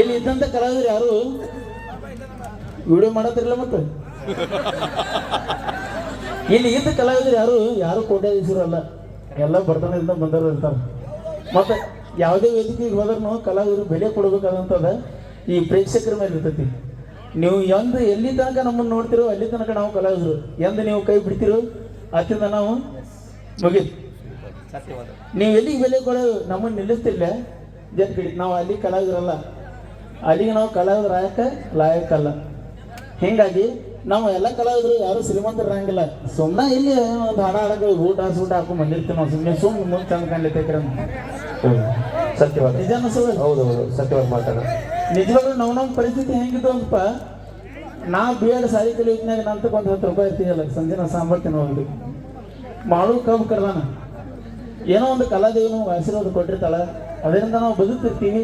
ಇಲ್ಲಿ ಇದ್ದಂತ ಕಲಾವಿದ್ರು ಯಾರು? ವಿಡಿಯೋ ಮಾಡತ್ತಿರಲ್ಲ ಮತ್ತೆ? ಇಲ್ಲಿ ಇದ್ದ ಕಲಾವಿದ್ರು ಯಾರು? ಯಾರು ಕೋಟ್ಯಾಧೀಶರು ಅಲ್ಲ ಎಲ್ಲ ಬರ್ತನದಿಂದ ಬಂದರು ಇರ್ತಾರೆ. ಮತ್ತೆ ಯಾವುದೇ ವೇದಿಕೆಗೆ ಹೋದ್ರೂ ಕಲಾವಿದರು ಬೆಲೆ ಕೊಡಬೇಕಾದಂಥದ ಈ ಪ್ರೇಕ್ಷಕರ ಮೇಲೆ ಇರ್ತೈತಿ. ನೀವು ಎಂದ ಎಲ್ಲಿ ತನಕ ನಮ್ಮನ್ನು ನೋಡ್ತಿರೋ ಅಲ್ಲಿ ತನಕ ನಾವು ಕಲಾವಿದರು. ಎಂದ ನೀವು ಕೈ ಬಿಡ್ತಿರೋ ಅತ್ತಿಂದ ನಾವು ಮುಗೀತು ನೀವು ಎಲ್ಲಿಗೆ ಬೆಲೆ ಕೊಡೋದು? ನಮ್ಮನ್ನು ನಿಲ್ಲಿಸ್ತಿಲ್ಲ ಜತ್ ಬಿಡಿ ನಾವು ಅಲ್ಲಿ ಕಲಾವಿದರಲ್ಲ ಅಲ್ಲಿಗೆ ನಾವು ಕಲಾವಿದ್ರ ಆಯಕ ಲಾಯಕಲ್ಲ ಹಿಂಗಾಗಿ ನಾವು ಎಲ್ಲ ಕಲಾವಿದರು ಯಾರು ಶ್ರೀಮಂತರಾಗಿಲ್ಲ ಸುಮ್ಮನೆ ಇಲ್ಲಿ ಒಂದು ಹಾಡ ಹಾಡಕ್ಕೆ ಊಟ ಸೂಟ ಹಾಕೊಂಡು ಬಂದಿರ್ತೀವಿ ನಾವು ಸುಮ್ಮನೆ ಸುಮ್ಮನೆ ಮುಂದೆ ಚಂದ ಹ್ಮ್. ಸತ್ಯವಾದ. ನಿಜ ಅನ್ಸೋದು ಹೌದು ಹೌದು ಸತ್ಯವಾದ ಮಾತಾಡ. ನಿಜವಾಗ್ಲೂ ನಾವು ನಮ್ಮ ಪರಿಸ್ಥಿತಿ ಹೆಂಗಿದ್ದು ಅಂತಪ್ಪ ನಾ ಬಿ ಎಡ್ ಸಾರಿ ಕಲಿಯೋದ್ನಾಗ ನಂತಕ್ಕೆ ಒಂದು ಹತ್ತು ರೂಪಾಯಿ ಇರ್ತೀಯಲ್ಲ ಸಂಜೆ ನಾ ಸಾಂಬಾರ್ ತಿನ್ನೋದು ಮಾಡು ಕಬ್ಬು ಕರ್ದಾನ. ಏನೋ ಒಂದು ಕಲಾದೇವಿ ನಮ್ಗೆ ಆಶೀರ್ವಾದ ಕೊಟ್ಟಿರ್ತಾಳ ಅದರಿಂದ ನಾವು ಬದುಕ್ತಿರ್ತೀವಿ